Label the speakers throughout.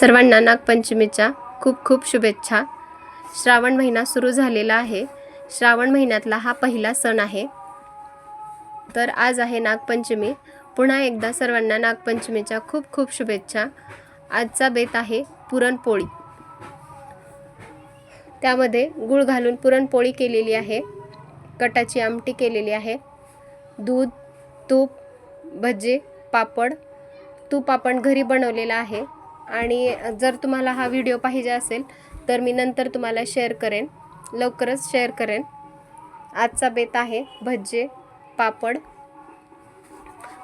Speaker 1: सर्वांना नागपंचमीच्या खूप खूप शुभेच्छा. श्रावण महिना सुरू झालेला आहे. श्रावण महिन्यातला हा पहिला सण आहे. तर आज आहे नागपंचमी. पुन्हा एकदा सर्वांना नागपंचमीच्या खूप खूप शुभेच्छा. आजचा बेत आहे पुरणपोळी. त्यामध्ये गूळ घालून पुरणपोळी केलेली आहे. कटाची आमटी केलेली आहे. दूध तूप भजे पापड. तूप आपण घरी बनवलेला आहे. आणि जर तुम्हाला हा व्हिडिओ पाहिजे असेल तर मी नंतर तुम्हाला शेअर करेन. लवकरच शेअर करेन. आजचा बेत आहे भजे पापड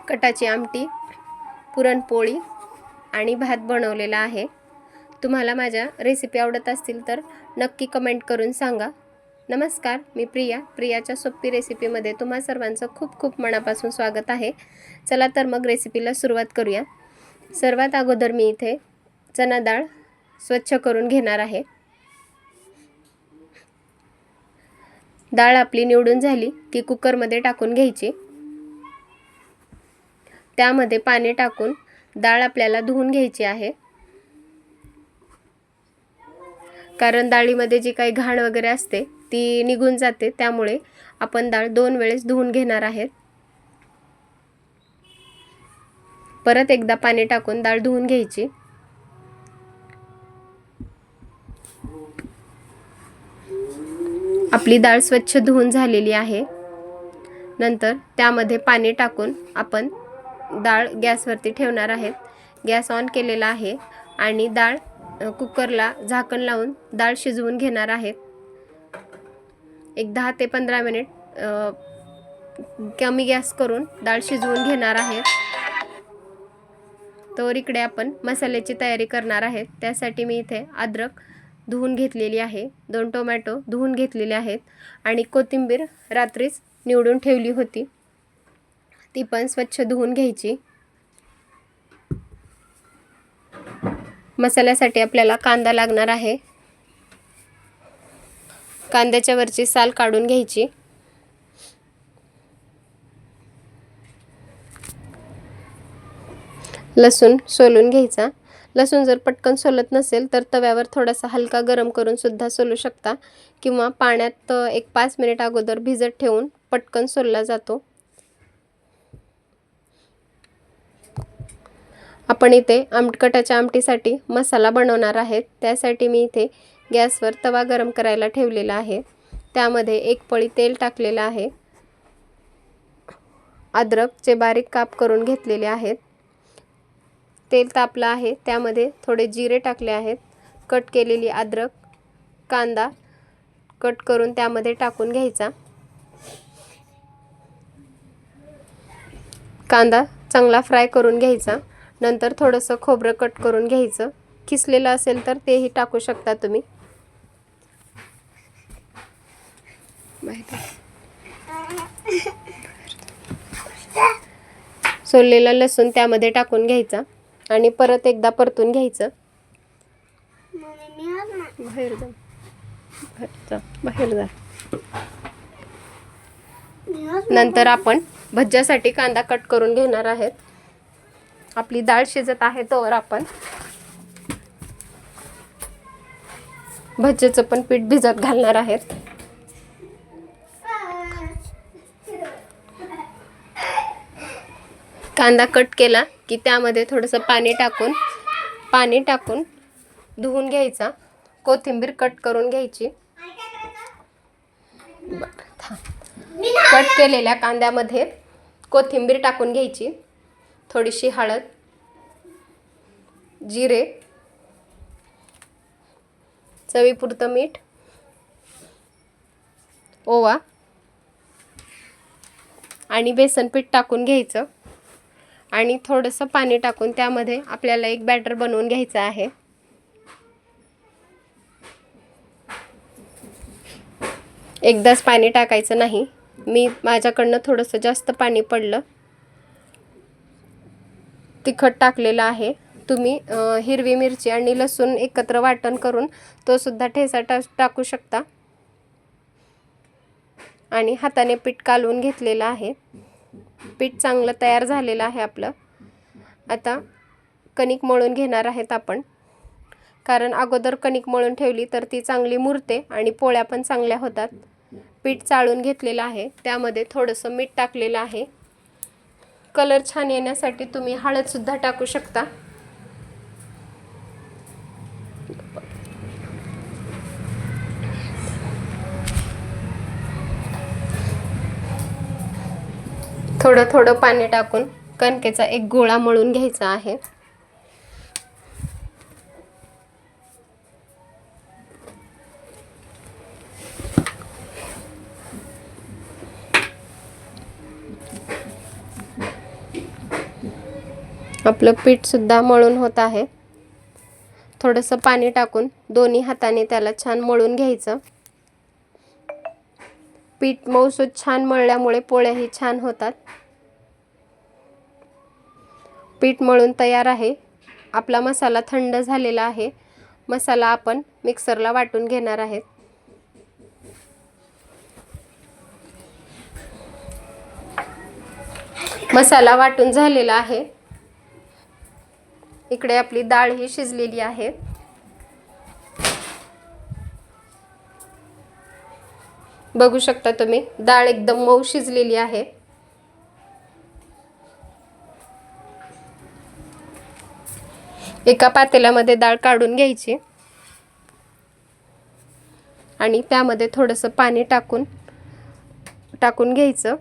Speaker 1: कटाची आमटी पुरणपोळी आणि भात बनवलेला आहे. तुम्हाला माझ्या रेसिपी आवडत असतील तर नक्की कमेंट करून सांगा. नमस्कार मी प्रिया. प्रियाच्या सोपी रेसिपीमध्ये तुम्हा सर्वांचं खूप खूप मनापासून स्वागत आहे. चला तर मग रेसिपीला सुरुवात करूया. सर्वात अगोदर मी इथे चना डाळ स्वच्छ करून घेणार आहे. डाळ आपली निवडून झाली की कुकरमध्ये टाकून घ्यायची. त्यामध्ये पाणी टाकून डाळ आपल्याला धुवून घ्यायची आहे. कारण डाळीमध्ये जी काही घाण वगैरे असते ती निघून जाते त्यामुळे आपण डाळ दोन वेळेस धुवून घेणार आहेत. परत एकदा पाणी टाकून डाळ धुवून घ्यायची. आपली डाळ स्वच्छ धुवून झालेली आहे. नंतर त्यामध्ये पाणी टाकून आपण डाळ गॅसवरती ठेवणार आहेत गॅस ऑन केलेला आहे आणि डाळ कुकरला झाकण लावून डाळ शिजवून घेणार आहेत एक दहा ते पंधरा मिनिट कमी गॅस करून डाळ शिजवून घेणार आहेत तर इकडे आपण मसाल्याची तयारी करणार आहेत त्यासाठी मी इथे अद्रक धुवून घेतलेली आहे. दोन टोमॅटो धुवून घेतलेले आहेत आणि कोथिंबीर रात्रीच निवडून ठेवली होती. ती पण स्वच्छ धुवून घ्यायची. मसाल्यासाठी आपल्याला कांदा लागणार आहे. कांद्याच्या वरची साल काढून घ्यायची. लसूण सोलून घ्यायचा. लसूण जर पटकन सोलत नसेल तर तव्यावर थोडासा हलका गरम करून सुद्धा सोलू शकता. किंवा पाण्यात एक पाच मिनिट अगोदर भिजत ठेवून पटकन सोलला जातो. आपण इथे आमटकटाच्या आमटीसाठी मसाला बनवणार आहेत. त्यासाठी मी इथे गॅसवर तवा गरम करायला ठेवलेला आहे. त्यामध्ये एक पळी तेल टाकलेलं आहे. अद्रकचे बारीक काप करून घेतलेले आहेत. तेल तापलं आहे. त्यामध्ये थोडे जिरे टाकले आहेत. कट केलेली अद्रक कांदा कट करून त्यामध्ये टाकून घ्यायचा. कांदा चांगला फ्राय करून घ्यायचा. नंतर थोडंसं खोबरं कट करून घ्यायचं. किसलेलं असेल तर तेही टाकू शकता तुम्ही. सोललेलं सोललेला लसूण त्यामध्ये टाकून घ्यायचा. आणि परत एकदा परतून घ्यायचं. बाहेर जा. बाहेर जा. बाहेर जा. नंतर आपण भज्यासाठी कांदा कट करून घेणार आहेत. आपली डाळ शिजत आहे तोवर आपण भज्याचं पण पीठ भिजत घालणार आहेत. कांदा कट केला. की त्यामध्ये थोडंसं पाणी टाकून पाणी टाकून धुवून घ्यायचा. कोथिंबीर कट करून घ्यायची. बरं, कट केलेल्या कांद्यामध्ये कोथिंबीर टाकून घ्यायची. थोडीशी हळद जिरे चवीपुरतं मीठ ओवा आणि बेसन पीठ टाकून घ्यायचं. आणि थोडंसं पाणी टाकून त्यामध्ये आपल्याला एक बॅटर बनवून घ्यायचं आहे. एकदाच पाणी टाकायचं नाही. मी माझ्याकडनं थोडंसं जास्त पाणी पडलं. तिखट टाकलेलं आहे. तुम्ही हिरवी मिरची आणि लसूण एकत्र वाटण करून तो सुद्धा ठेसा टा टाकू शकता. आणि हाताने पीठ कालवून घेतलेलं आहे. पीठ चांगलं तयार झालेलं आहे आपलं. आता कणिक मळून घेणार आहेत आपण. कारण अगोदर कणिक मळून ठेवली तर ती चांगली मुरते आणि पोळ्या पण चांगल्या होतात. पीठ चाळून घेतलेलं आहे. त्यामध्ये थोडंसं मीठ टाकलेलं आहे. कलर छान येण्यासाठी तुम्ही हळदसुद्धा टाकू शकता. थोडं थोडं पाणी टाकून कणकेचा एक गोळा मळून घ्यायचा आहे. आपलं पीठसुद्धा मळून होत आहे. थोडंसं पाणी टाकून दोन्ही हाताने त्याला छान मळून घ्यायचं. पीठ मऊसूत छान मळल्यामुळे पोळ्याही छान होतात. पीठ मळून तयार आहे. आपला मसाला थंड झालेला आहे. मसाला आपण मिक्सरला वाटून घेणार आहेत मसाला वाटून झालेला आहे. इकडे आपली डाळ ही शिजलेली आहे. बघू शकता तुम्ही. डाळ एकदम मऊ शिजलेली आहे. एका पातेल्यामध्ये डाळ काढून घ्यायची. आणि त्यामध्ये थोडंसं पाणी टाकून टाकून घ्यायचं.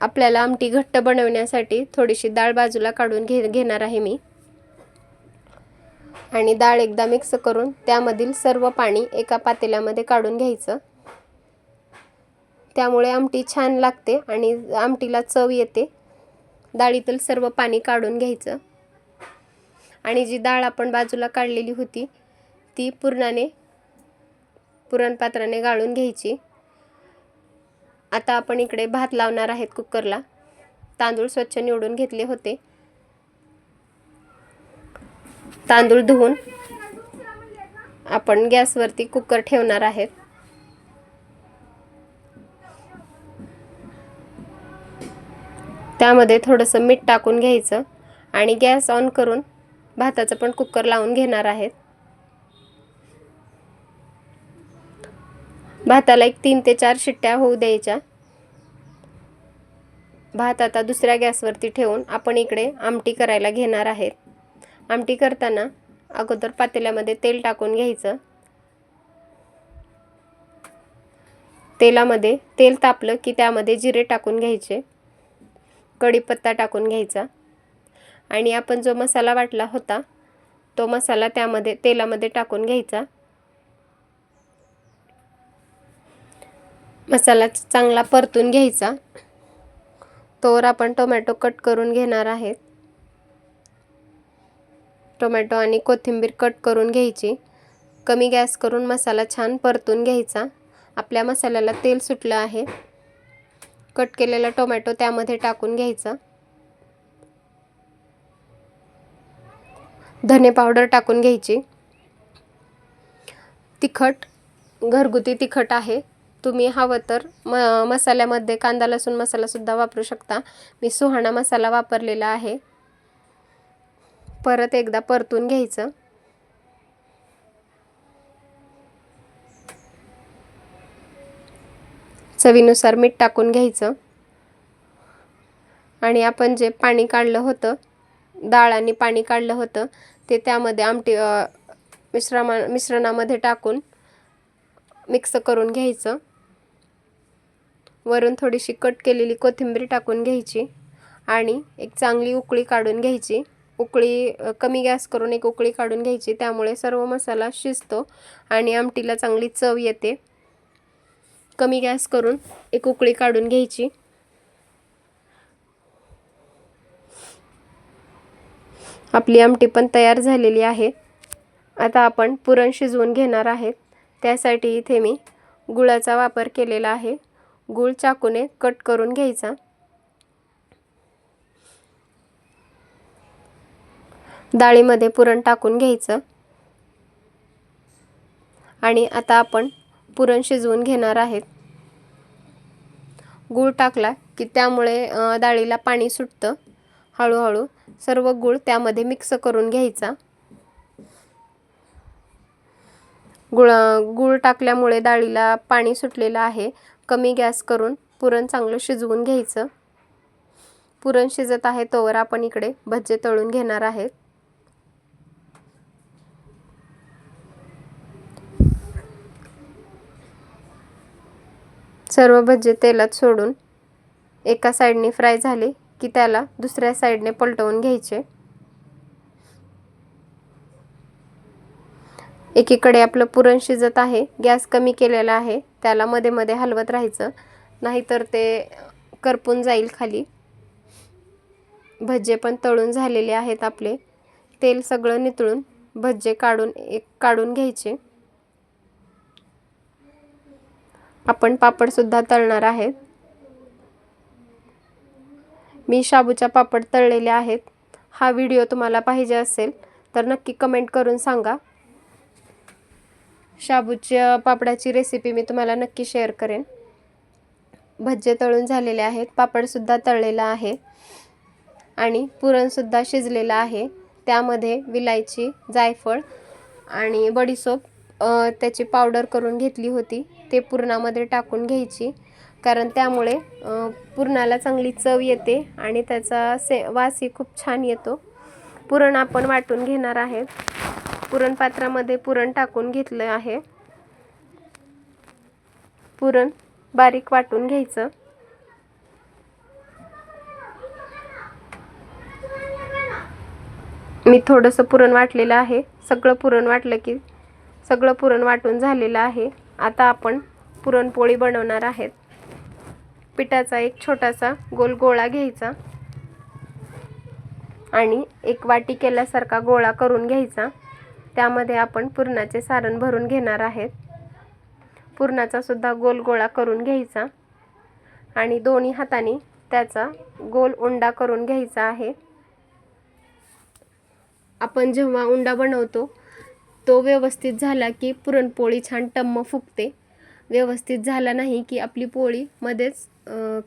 Speaker 1: आपल्याला आमटी घट्ट बनवण्यासाठी थोडीशी डाळ बाजूला काढून घे घेणार आहे मी. आणि डाळ एकदा मिक्स करून त्यामधील सर्व पाणी एका पातेल्यामध्ये काढून घ्यायचं. त्यामुळे आमटी छान लागते आणि आमटीला चव येते. डाळीतील सर्व पाणी काढून घ्यायचं. आणि जी डाळ आपण बाजूला काढलेली होती ती पुरणाने पुरणपात्राने गाळून घ्यायची. आता आपण इकडे भात लावणार आहेत कुकरला. तांदूळ स्वच्छ निवडून घेतले होते. तांदूळ धुवून आपण गॅसवरती कुकर ठेवणार आहेत. त्यामध्ये थोडंसं मीठ टाकून घ्यायचं आणि गॅस ऑन करून भाताचं पण कुकर लावून घेणार आहेत. भाताला एक तीन ते चार शिट्ट्या होऊ द्यायच्या. भात आता दुसऱ्या गॅसवरती ठेवून आपण इकडे आमटी करायला घेणार आहेत. आमटी करताना अगोदर पातेल्यामध्ये तेल टाकून घ्यायचं. तेलामध्ये तेल तापलं की त्यामध्ये जिरे टाकून घ्यायचे. कढीपत्ता टाकून घ्यायचा. आणि आपण जो मसाला वाटला होता तो मसाला त्यामध्ये तेलामध्ये टाकून घ्यायचा. मसाला चांगला परतून घ्यायचा. तोवर आपण टोमॅटो कट करून घेणार आहेत. टोमॅटो आणि कोथिंबीर कट करून घ्यायची. कमी गॅस करून मसाला छान परतून घ्यायचा. आपल्या मसाल्याला तेल सुटलं आहे. कट केलेला टोमॅटो त्यामध्ये टाकून घ्यायचा. धने पावडर टाकून घ्यायची. तिखट घरगुती तिखट आहे. तुम्ही हवं तर म मसाल्यामध्ये कांदा लसूण मसालासुद्धा वापरू शकता. मी सुहाणा मसाला वापरलेला आहे. परत एकदा परतून घ्यायचं. चवीनुसार मीठ टाकून घ्यायचं. आणि आपण जे पाणी काढलं होतं डाळ आणि पाणी काढलं होतं ते त्यामध्ये आमटी मिश्रमा मिश्रणामध्ये टाकून मिक्स करून घ्यायचं. वरून थोडीशी कट केलेली कोथिंबीर टाकून घ्यायची. आणि एक चांगली उकळी काढून घ्यायची. उकळी कमी गॅस करून एक उकळी काढून घ्यायची. त्यामुळे सर्व मसाला शिजतो आणि आमटीला चांगली चव येते. कमी गॅस करून एक उकळी काढून घ्यायची. आपली आमटी पण तयार झालेली आहे. आता आपण पुरण शिजवून घेणार आहेत. त्यासाठी इथे मी गुळाचा वापर केलेला आहे. गूळ चाकूने कट करून घ्यायचा. डाळीमध्ये पुरण टाकून घ्यायचं. आणि आता आपण पुरण शिजवून घेणार आहेत. गूळ टाकला की त्यामुळे डाळीला पाणी सुटतं. हळूहळू सर्व गूळ त्यामध्ये मिक्स करून घ्यायचा. गुळ गूळ टाकल्यामुळे डाळीला पाणी सुटलेलं आहे. कमी गॅस करून पुरण चांगलं शिजवून घ्यायचं. पुरण शिजत आहे तोवर आपण इकडे भज्जे तळून घेणार आहेत. सर्व भज्जे तेलात सोडून एका साईडने फ्राय झाले की त्याला दुसऱ्या साईडने पलटवून घ्यायचे. एकीकडे आपलं पुरण शिजत आहे गॅस कमी केलेला आहे त्याला मध्ये मध्ये हलवत राहायचं नाहीतर ते करपून जाईल खाली. भज्जे पण तळून झालेले आहेत आपले. तेल सगळं नितळून भज्जे काढून एक काढून घ्यायचे. आपण पापडसुद्धा तळणार आहेत. मी शाबूच्या पापड तळलेले आहेत. हा व्हिडिओ तुम्हाला पाहिजे असेल तर नक्की कमेंट करून सांगा. शाबूच्या पापडाची रेसिपी मी तुम्हाला नक्की शेअर करेन. भज्जे तळून झालेले आहेत पापडसुद्धा तळलेला आहे आणि पुरणसुद्धा शिजलेलं आहे. त्यामध्ये विलायची जायफळ आणि बडीसोप त्याची पावडर करून घेतली होती. ते पुरणामध्ये टाकून घ्यायची. कारण त्यामुळे पुरणाला चांगली चव येते आणि त्याचा से वासही खूप छान येतो. पुरण आपण वाटून घेणार आहे. पुरण पात्रामध्ये पुरण टाकून घेतलं आहे. पुरण बारीक वाटून घ्यायचं. मी थोडंसं पुरण वाटलेलं आहे. सगळं पुरण वाटलं की सगळं पुरण वाटून झालेलं आहे. आता आपण पुरणपोळी बनवणार आहेत. पिठाचा एक छोटासा गोल गोळा घ्यायचा आणि एक वाटी केल्यासारखा गोळा करून घ्यायचा. त्यामध्ये आपण पुरणाचे सारण भरून घेणार आहेत. पुरणाचा सुद्धा गोल गोळा करून घ्यायचा आणि दोन्ही हाताने त्याचा गोल उंडा करून घ्यायचा आहे. आपण जेव्हा उंडा बनवतो तो व्यवस्थित झाला की पुरणपोळी छान टम्म फुगते. व्यवस्थित झाला नाही की आपली पोळी मध्येच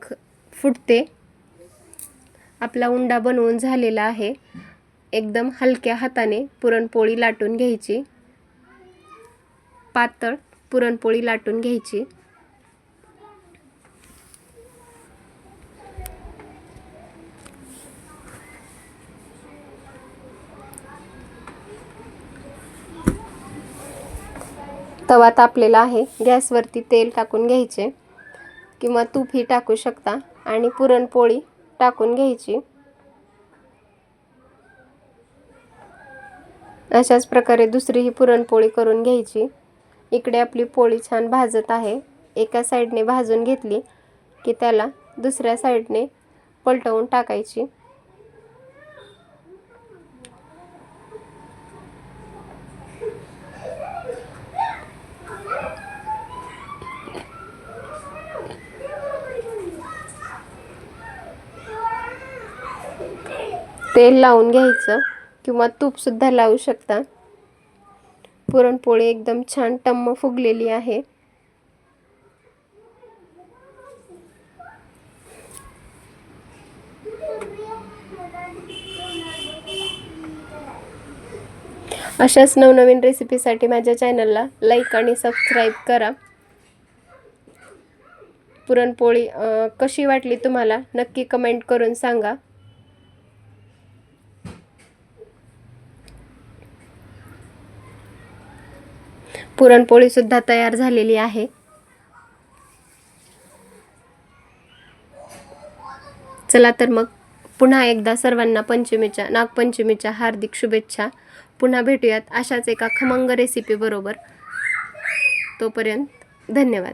Speaker 1: ख फुटते. आपला उंडा बनवून झालेला आहे. एकदम हलक्या हाताने पुरणपोळी लाटून घ्यायची. पातळ पुरणपोळी लाटून घ्यायची. तवा तापलेला आहे. गॅसवरती तेल टाकून घ्यायचे. किंवा तूपही टाकू शकता. आणि पुरणपोळी टाकून घ्यायची. अशाच प्रकारे दुसरी ही पुरणपोळी करून घ्यायची. इकडे आपली पोळी छान भाजत आहे. एका साईडने भाजून घेतली की त्याला दुसऱ्या साईडने पलटवून टाकायची. तेल लावून घ्यायचं किंवा तूपसुद्धा लावू शकता. पुरणपोळी एकदम छान टम्म फुगलेली आहे. अशाच नवनवीन रेसिपीसाठी माझ्या चॅनलला लाईक आणि सबस्क्राईब करा. पुरणपोळी कशी वाटली तुम्हाला? नक्की कमेंट करून सांगा. पुरणपोळीसुद्धा तयार झालेली आहे. चला तर मग पुन्हा एकदा सर्वांना पंचमीच्या नागपंचमीच्या हार्दिक शुभेच्छा. पुन्हा भेटूयात अशाच एका खमंग रेसिपीबरोबर तोपर्यंत धन्यवाद.